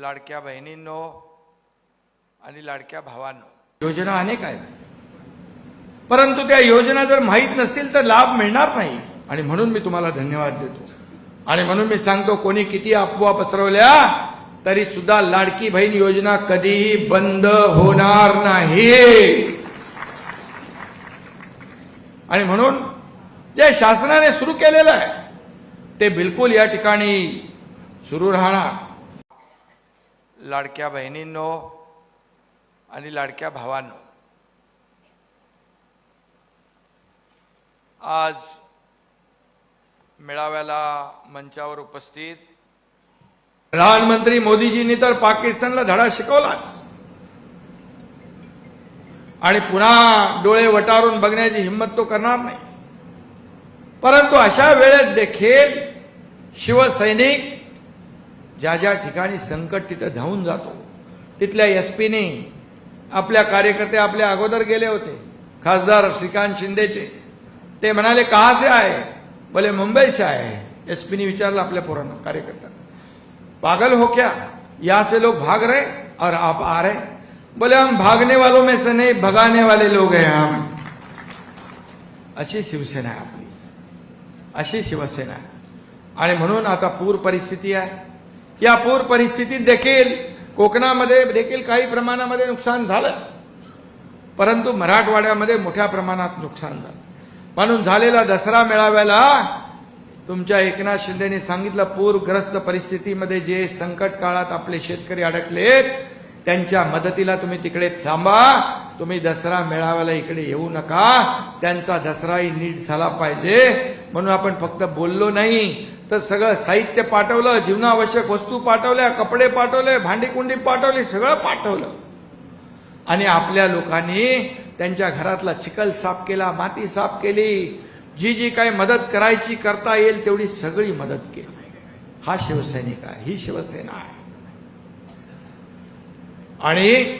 लाडक्या बहिणींनो आणि लाडक्या भावांनो. योजना अनेक आहेत. परंतु त्या योजना जर माहीत नसतील तर लाभ मिळणार नाही. आणि म्हणून मी तुम्हाला धन्यवाद देतो. आणि म्हणून मी सांगतो कोणी किती अफवा पसरवल्या तरी सुद्धा लाडकी बहीण योजना कधीही बंद होणार नाही. आणि म्हणून जे शासनाने सुरू केलेलं आहे ते बिलकुल या ठिकाणी सुरू राहणार. लाडक्या बहिणींनो आणि लाडक्या भावांनो आज मेळाव्याला मंचावर उपस्थित प्रधानमंत्री मोदीजींनी तर पाकिस्तानला धडा शिकवलाच. आणि पुन्हा डोळे वटारून बघण्याची हिंमत तो करणार नाही. परंतु अशा वेळेत देखील शिवसैनिक ज्या ज्या ठिकाणी संकट तिथं धावून जातो तिथल्या एस पीने आपल्या कार्यकर्ते आपल्या अगोदर गेले होते खासदार श्रीकांत शिंदेचे. ते म्हणाले कहा से आहे बोले मुंबई से आहे एस पीने विचारलं आपल्या पोरांना कार्यकर्ता पागल हो क्या? या से लोग भाग रहे और आप आ रहे बोले हम भागने वालों में से नहीं भगाने वाले लोग हैं हम. अशी शिवसेना आहे आपली. अशी शिवसेना आहे. आणि म्हणून आता पूर परिस्थिती आहे. या पूर परिस्थितीत देखील कोकणामध्ये देखील काही प्रमाणामध्ये नुकसान झालं. परंतु मराठवाड्यामध्ये मोठ्या प्रमाणात नुकसान झालं. म्हणून झालेला दसरा मेळाव्याला तुमच्या एकनाथ शिंदेने सांगितलं पूरग्रस्त परिस्थितीमध्ये जे संकट काळात आपले शेतकरी अडकलेत त्यांच्या मदतीला तुम्ही तिकडे थांबा तुम्ही दसरा मेळाव्याला इकडे येऊ नका त्यांचा दसराही नीट झाला पाहिजे. म्हणून आपण फक्त बोललो नाही तर सगळं साहित्य पाठवलं जीवनावश्यक वस्तू पाठवल्या कपडे पाठवले भांडी कुंडी पाठवली सगळं पाठवलं. आणि आपल्या लोकांनी त्यांच्या घरातला चिखल साफ केला माती साफ केली. जी जी काही मदत करायची करता येईल तेवढी सगळी मदत केली. हा शिवसैनिक आहे ही शिवसेना आहे. आणि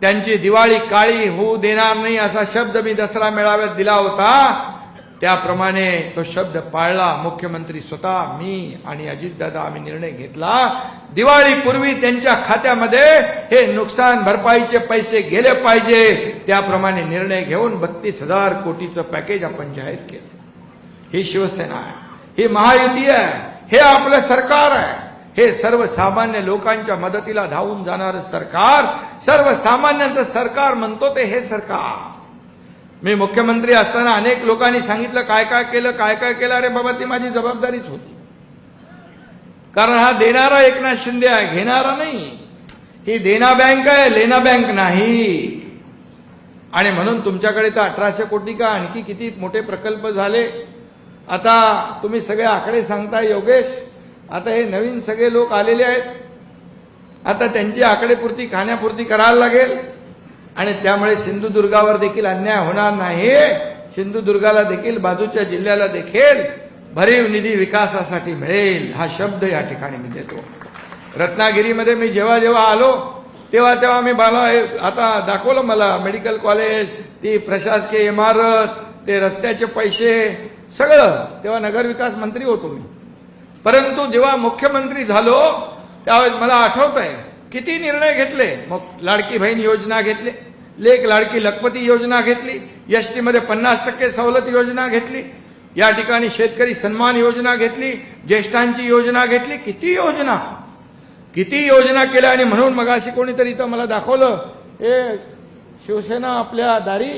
त्यांची दिवाळी काळी होऊ देणार नाही असा शब्द मी दसरा मेळाव्यात दिला होता. त्याप्रमाणे तो शब्द पाळला. मुख्यमंत्री स्वतः मी आणि अजितदादा आम्ही निर्णय घेतला. दिवाळीपूर्वी त्यांच्या खात्यामध्ये हे नुकसान भरपाईचे पैसे गेले पाहिजे. त्याप्रमाणे निर्णय घेऊन बत्तीस हजार कोटीचं पॅकेज आपण जाहीर केलं. ही शिवसेना आहे. ही महायुती आहे. हे आपलं सरकार आहे. हे सर्वसामान्य लोकांच्या मदतीला धावून जाणारं सरकार सर्वसामान्यांचं सरकार म्हणतो ते हे सरकार. मी मुख्यमंत्री असताना अनेक लोकांनी सांगितलं काय काय केलं काय काय केलं? अरे बाबा ती माझी जबाबदारीच होती. कारण हा देणारा एकनाथ शिंदे आहे घेणारा नाही. ही देना बँक आहे लेना बँक नाही. आणि म्हणून तुमच्याकडे तर अठराशे कोटी का आणखी किती मोठे प्रकल्प झाले? आता तुम्ही सगळे आकडे सांगताय योगेश. आता हे नवीन सगळे लोक आलेले आहेत. आता त्यांची आकडेपुरती खाण्यापुरती करायला लागेल. आणि त्यामुळे सिंधुदुर्गावर देखील अन्याय होणार नाही. सिंधुदुर्गाला देखील बाजूच्या जिल्ह्याला देखील भरीव निधी विकासासाठी मिळेल हा शब्द या ठिकाणी मी देतो. रत्नागिरीमध्ये मी जेव्हा जेव्हा आलो तेव्हा तेव्हा मी मला आता दाखवलं मला मेडिकल कॉलेज ती प्रशासकीय इमारत ते रस्त्याचे पैसे सगळं. तेव्हा नगरविकास मंत्री होतो मी. परंतु जेव्हा मुख्यमंत्री झालो त्यावेळेस मला आठवत आहे किती निर्णय घेतले? मग लाडकी बहीण योजना घेतली लेख लाडकी लखपती योजना घेतली एसटीमध्ये पन्नास टक्के सवलत योजना घेतली या ठिकाणी शेतकरी सन्मान योजना घेतली ज्येष्ठांची योजना घेतली किती योजना? किती योजना केल्या आणि म्हणून मगाशी कोणीतरी इथं मला दाखवलं हे शिवसेना आपल्या दारी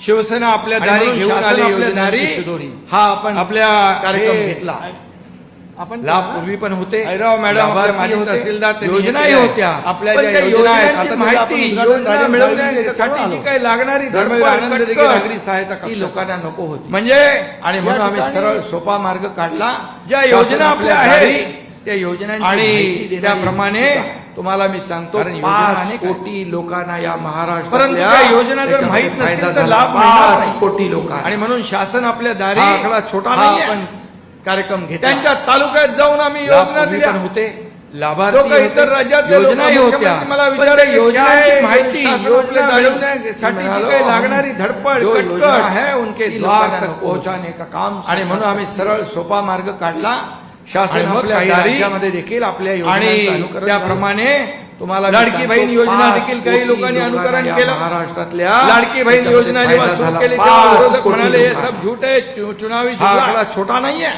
शिवसेना आपल्या दारी घेऊन आली दारी हा आपण आपल्या कार्यक्रम घेतला आपण लाभ पूर्वी पण होते मॅडम, योजनाही हे. होत्या आपल्या ज्या योजना आहेत, माहिती योजना मिळवण्यासाठी. जी काही लागणारी नागरी सहायता. लोकांना नको होती म्हणजे आणि म्हणून आम्ही सरळ सोपा मार्ग काढला ज्या योजना आपल्या आहेत, त्या योजनांची माहिती आणि त्याप्रमाणे. तुम्हाला मी सांगतो योजना पाच. कोटी लोकांना या महाराष्ट्र परंतु योजना जर माहीत नसतील तर लाभ मिळणार पाच. कोटी लोकांना. आणि म्हणून शासन आपल्या दारी आकडा छोटा नाही आपण कार्यक्रम घेतला. त्यांच्या तालुक्यात जाऊन आम्ही योजना दिल्या. होते. लाभार्थी इतर राज्यातले योजनाही लोक होत्या. मला माहिती शासनातल्या योजना मिळवण्यासाठी काही लागणारी धडपड, योजना है उनके द्वार तक. पहुंचाने का काम आणि म्हणून आम्ही सरळ सोपा मार्ग काढला. शासन आपल्या राज्यामध्ये देखील आपल्या आणि त्याप्रमाणे तुम्हाला लाडकी बहीण योजना देखील काही लोकांनी अनुकरण केलं महाराष्ट्रातल्या लाडकी बहीण योजना जेव्हा सुरू. केली म्हणाले हे. सब झूट आहे चुनावी हा जुगाड." आकडा छोटा नाहीये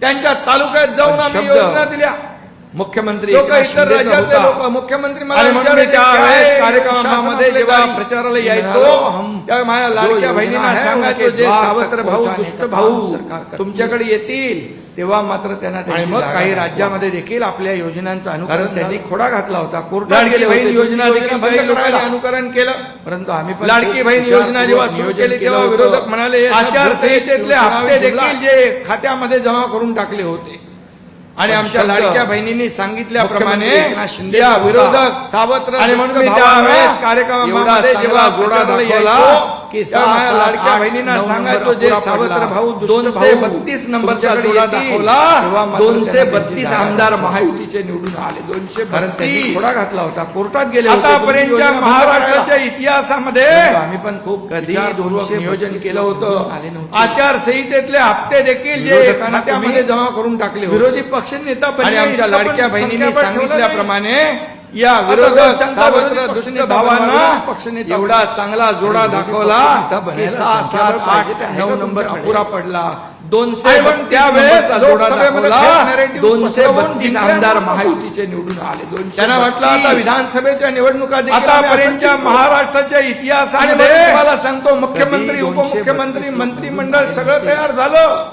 त्यांच्या तालुक्यात जाऊन आम्ही योजना दिल्या मुख्यमंत्री लोक इतर राज्यातले. लोक मुख्यमंत्री मला त्यावेळेस कार्यक्रमामध्ये जेव्हा प्रचाराला यायचो माझ्या लाडक्या बहिणींना है, सांगायचो जे सावत्र भाऊ दुष्ट भाऊ. तुमच्याकडे येतील तेव्हा मात्र त्यांना मग काही. राज्यामध्ये देखील आपल्या योजनांचं कारण अनुकरण त्यांनी. खोडा घातला होता कोर्टात गेले बहीण. योजना देखील. अनुकरण केलं परंतु आम्ही लाडकी बहीण योजना जेव्हा सुरू केली तेव्हा. विरोधक म्हणाले आचारसंहितेतले हप्ते देखील. जे खात्यामध्ये जमा करून टाकले होते आणि आमच्या लाडक्या बहिणींनी सांगितल्याप्रमाणे या. विरोधक सावत्र आणि म्हणून मी त्यावेळेस कार्यक्रमामध्ये जेव्हा जोडा दाखवला की सहा, लाडक्या बहिणींना सांगायचो जे सावत्र. भाऊ दोनशे बत्तीस नंबरचा जोडा. दाखवला दोनशे बत्तीस आमदार. महायुतीचे निवडून आले दोनशे त्यांनी खोडा घातला होता कोर्टात गेले आतापर्यंतच्या बंद महाराष्ट्राच्या. इतिहासामध्ये आम्ही पण खूप कधी दोनशे नियोजन केलं होतं. आचारसंहितेतले हप्ते देखील जे खात्यामध्ये जमा करून टाकले. विरोधी पक्ष नेता लाडक्या बहिणींनी सांगितल्याप्रमाणे या विरोधक सावत्र दुष्ट भावांना एवढा चांगला जोडा दाखवला सहा सात आठ नऊ नंबर? अपुरा पडला दोनशे त्यावेळेस जोडा दाखवला. दोनशे बत्तीस आमदार. महायुतीचे निवडून आले त्यांना म्हटलं आता. विधानसभेच्या निवडणुका आतापर्यंतच्या. महाराष्ट्राच्या आणि इतिहासामध्ये तुम्हाला सांगतो मुख्यमंत्री उपमुख्यमंत्री मंत्रिमंडळ सगळं तयार झालं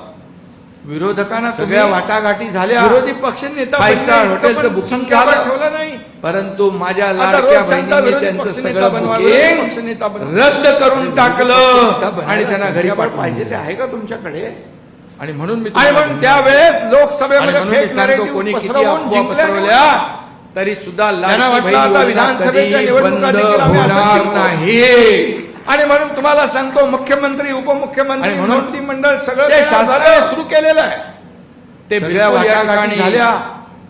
विरोधकांना सगळ्या वाटाघाटी झाल्या. विरोधी पक्ष नेता हॉटेलचं पण बुकिंग ठेवलं नाही. परंतु माझ्या लाडक्या बहिणींनी त्यांचं सगळं. रद्द करून टाकलं. आणि त्यांना घरी पाठवून पाहिजे. ते आहे का तुमच्याकडे? आणि म्हणून मी म्हणतो, त्यावेळेस लोकसभेमध्ये कोणी पसरवल्या तरी सुद्धा लाडकी विधानसभेच्या निवडणुका होणार. नाही आणि म्हणून तुम्हाला सांगतो मुख्यमंत्री उपमुख्यमंत्री मंत्रिमंडळ सगळं. सुरू केलेलं आहे. ते झाल्या.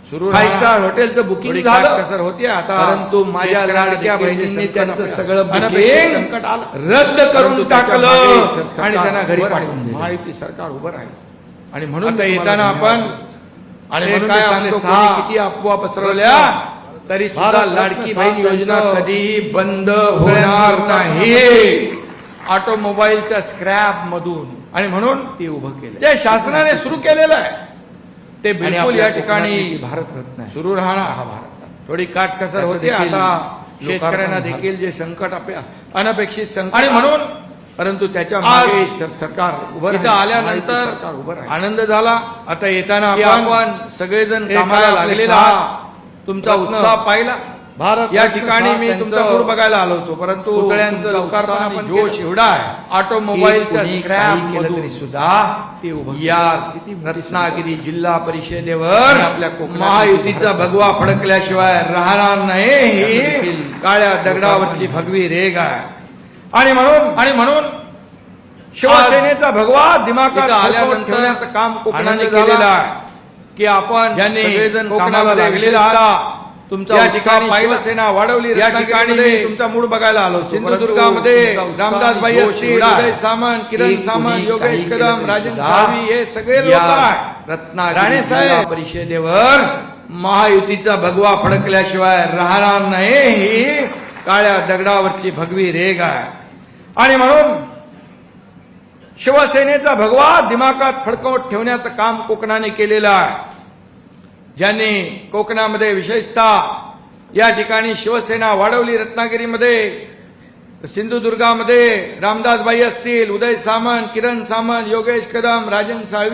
सुरू फाईव्ह. स्टार हॉटेलचं बुकिंग झालं. काटकसर होती आता. परंतु माझ्या लाडक्या बहिणींनी त्यांचं आपल्या- सगळं संकट आलं. रद्द करून टाकलं. आणि त्यांना घरी पाठवून. महायुती सरकार उभं राहील. आणि म्हणून येताना आपण आणि काय सहा किती अफवा पसरवल्या? तरी सुद्धा लाडकी बहीण योजना कधीही बंद होणार नाही. ऑटोमोबाईलच्या स्क्रॅप मधून आणि म्हणून ते उभं केलं जे शासनाने सुरू केलेलं आहे ते बिलकुल या ठिकाणी भारतरत्न. सुरू राहणार. हा भारत थोडी काटकसर होते. आता शेतकऱ्यांना देखील जे संकट अनपेक्षित संकट आणि म्हणून परंतु त्याच्या सरकार उभं. आल्यानंतर. आनंद झाला. आता येताना आपण सगळेजण कामाला लागलेला. तुमचा उत्साह पाहिला. भारत या ठिकाणी मी तुमचा मूड बघायला आलो होतो परंतु पुतळ्यांचं जोश. एवढा आहे ऑटोमोबाईलच्या सुद्धा. या रत्नागिरी जिल्हा परिषदेवर आपल्या महायुतीचा भगवा फडकल्याशिवाय राहणार नाही. ही काळ्या दगडावरची भगवी रेग आहे. आणि म्हणून आणि म्हणून शिवसेनेचा भगवा दिमागात आल्यानंतर ठेवण्याचं काम कोकणाने आनंद केलेलं झाला आहे. की आपण ज्यांनी सगळेजण कामामध्ये लागलेला लागलेला होता, आहात तुमचा या ठिकाणी पाहिला. वाढवली या ठिकाणी तुमचा मूड बघायला आलो सिंधुदुर्गामध्ये रामदासबाई जोश असतील सामंत किरण सामंत योगेश कदम सुद्धा साळवी हे सगळे रत्नागिरी राणेसाहेब जिल्हा परिषदेवर महायुतीचा भगवा फडकल्याशिवाय राहणार नाही ही काळ्या दगडावरची भगवी रेग आहे. आणि म्हणून शिवसेनेचा भगवा दिमागात फडकवत ठेवण्याचं काम कोकणाने केलेलं आहे. ज्यांनी कोकणामध्ये विशेषतः या ठिकाणी शिवसेना वाढवली रत्नागिरीमध्ये सिंधुदुर्गामध्ये रामदासबाई असतील उदय सामंत किरण सामंत योगेश कदम राजन साळवी